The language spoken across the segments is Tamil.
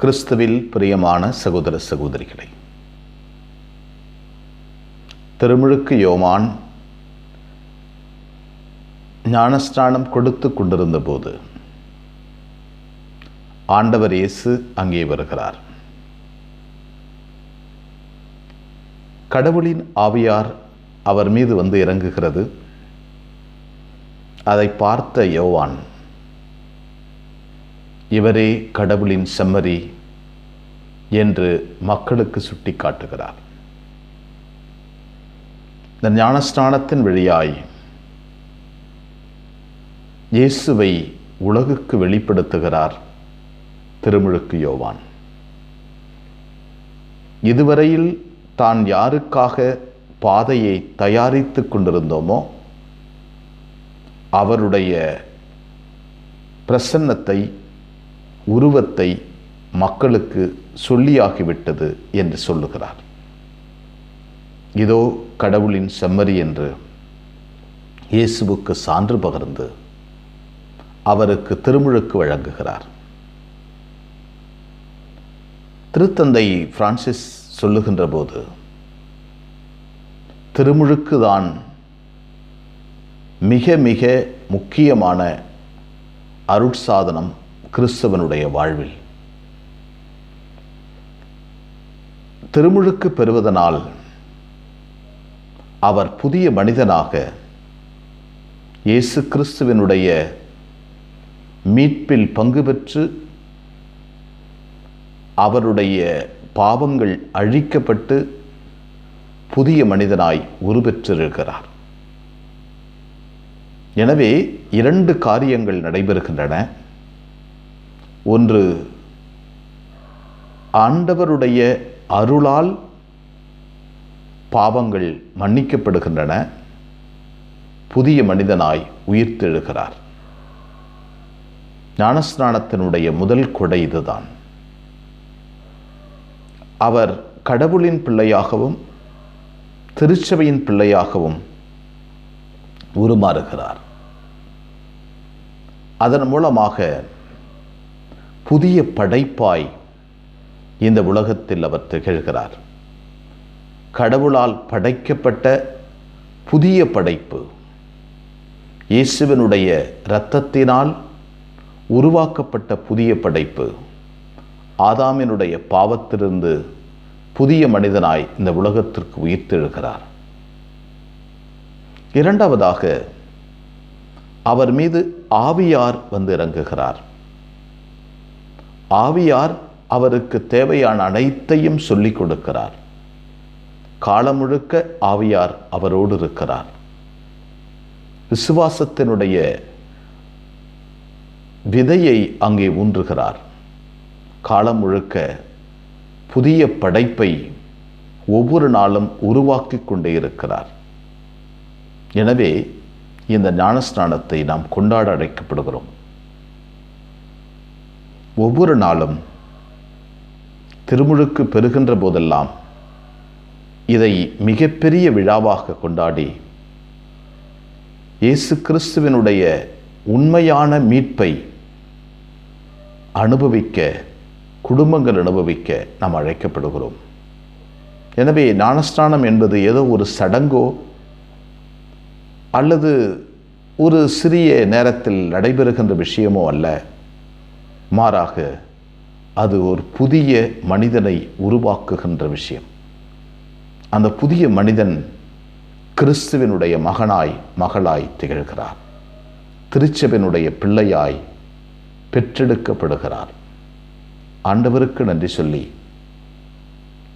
கிறிஸ்துவில் பிரியமான சகோதர சகோதரிகளை திருமுழுக்கு யோமான் ஞானஸ்நானம் கொடுத்து கொண்டிருந்த போது ஆண்டவர் இயேசு அங்கே வருகிறார். கடவுளின் ஆவியார் அவர் மீது வந்து இறங்குகிறது. அதை பார்த்த யோவான் இவரே கடவுளின் செம்மறி என்று மக்களுக்கு சுட்டி காட்டுகிறார் இந்த ஞானஸ்நானத்தின் வழியாய் இயேசுவை உலகுக்கு வெளிப்படுத்துகிறார் திருமுழுக்கு யோவான். இதுவரையில் தான் யாருக்காக பாதையை தயாரித்து கொண்டிருந்தோமோ அவருடைய பிரசன்னத்தை உருவத்தை மக்களுக்கு சொல்லியாகிவிட்டது என்று சொல்லுகிறார். இதோ கடவுளின் செம்மறி என்று இயேசுவுக்கு சான்று பகிர்ந்து அவருக்கு திருமுழுக்கு வழங்குகிறார். திருத்தந்தை பிரான்சிஸ் சொல்லுகின்ற போது திருமுழுக்கு தான் மிக மிக முக்கியமான அருட்சாதனம் கிறிஸ்தவனுடைய வாழ்வில். திருமுழுக்கு பெறுவதனால் அவர் புதிய மனிதனாக இயேசு கிறிஸ்துவனுடைய மீட்பில் பங்கு பெற்று அவருடைய பாவங்கள் அழிக்கப்பட்டு புதிய மனிதனாய் உருபெற்றிருக்கிறார். எனவே இரண்டு காரியங்கள் நடைபெறுகின்றன. ஒன்று ஆண்டவருடைய அருளால் பாவங்கள் மன்னிக்கப்படுகின்றன. புதிய மனிதனாய் உயிர்த்தெழுகிறார். ஞானஸ்நானத்தினுடைய முதல் கொடை இதுதான். அவர் கடவுளின் பிள்ளையாகவும் திருச்சபையின் பிள்ளையாகவும் உருமாறுகிறார். அதன் மூலமாக புதிய படைப்பாய் இந்த உலகத்தில் அவர் திகழ்கிறார். கடவுளால் படைக்கப்பட்ட புதிய படைப்பு இயேசுவனுடைய இரத்தத்தினால் உருவாக்கப்பட்ட புதிய படைப்பு. ஆதாமினுடைய பாவத்திலிருந்து புதிய மனிதனாய் இந்த உலகத்திற்கு உயிர்த்தெழுகிறார் இரண்டாவதாக அவர் மீது ஆவியார் வந்து இறங்குகிறார். ஆவியார் அவருக்கு தேவையான அனைத்தையும் சொல்லிக் கொடுக்கிறார். காலம் முழுக்க ஆவியார் அவரோடு இருக்கிறார். விசுவாசத்தினுடைய விதையை அங்கே ஊன்றுகிறார். காலம் முழுக்க புதிய படைப்பை ஒவ்வொரு நாளும் உருவாக்கி கொண்டே இருக்கிறார். எனவே இந்த ஞானஸ்நானத்தை நாம் கொண்டாட அழைக்கப்படுகிறோம். ஒவ்வொரு நாளும் திருமுழுக்கு பெறுகின்ற போதெல்லாம் இதை மிகப்பெரிய விழாவாக கொண்டாடி இயேசு கிறிஸ்துவனுடைய உண்மையான மீட்பை அனுபவிக்க குடும்பங்கள் அனுபவிக்க நாம் அழைக்கப்படுகிறோம். எனவே ஞானஸ்நானம் என்பது ஏதோ ஒரு சடங்கோ அல்லது ஒரு சிறிய நேரத்தில் நடைபெறுகின்ற விஷயமோ அல்ல. மாறாக அது ஒரு புதிய மனிதனை உருவாக்குகின்ற விஷயம். அந்த புதிய மனிதன் கிறிஸ்துவனுடைய மகனாய் மகளாய் திகழ்கிறார். திருச்சபினுடைய பிள்ளையாய் பெற்றெடுக்கப்படுகிறார். ஆண்டவருக்கு நன்றி சொல்லி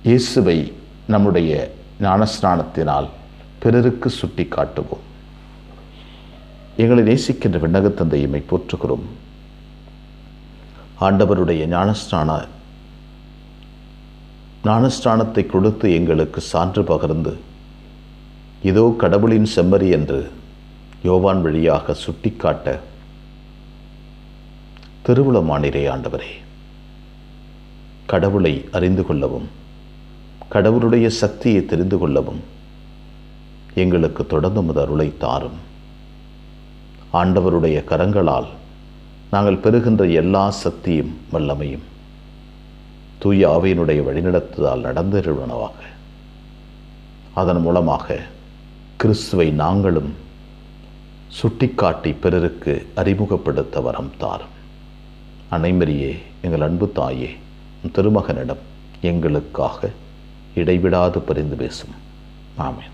இயேசுவை நம்முடைய ஞானஸ்நானத்தினால் பிறருக்கு சுட்டி காட்டுவோம் எங்களை நேசிக்கின்ற விண்ணகத்தந்தையுமை போற்றுகிறோம். ஆண்டவருடைய ஞானஸ்நான ஞானஸ்நானத்தை கொடுத்து எங்களுக்கு சான்று பகர்ந்து இதோ கடவுளின் செம்மறி என்று யோவான் வழியாக சுட்டிக்காட்ட திருவுளமானிரே ஆண்டவரே. கடவுளை அறிந்து கொள்ளவும் கடவுளுடைய சக்தியை தெரிந்து கொள்ளவும் எங்களுக்கு தொடர்ந்து முத அருளை தாரும். ஆண்டவருடைய கரங்களால் நாங்கள் பெறுகின்ற எல்லா சக்தியும் வல்லமையும் தூய ஆவையினுடைய வழிநடத்துதல் நடந்திருவனவாக அதன் மூலமாக கிறிஸ்துவை நாங்களும் சுட்டிக்காட்டி பிறருக்கு அறிமுகப்படுத்த வரம் தாரும். அனைமரியே எங்கள் அன்பு தாயே திருமகனிடம் எங்களுக்காக இடைவிடாது பரிந்து பேசும். ஆமேன்.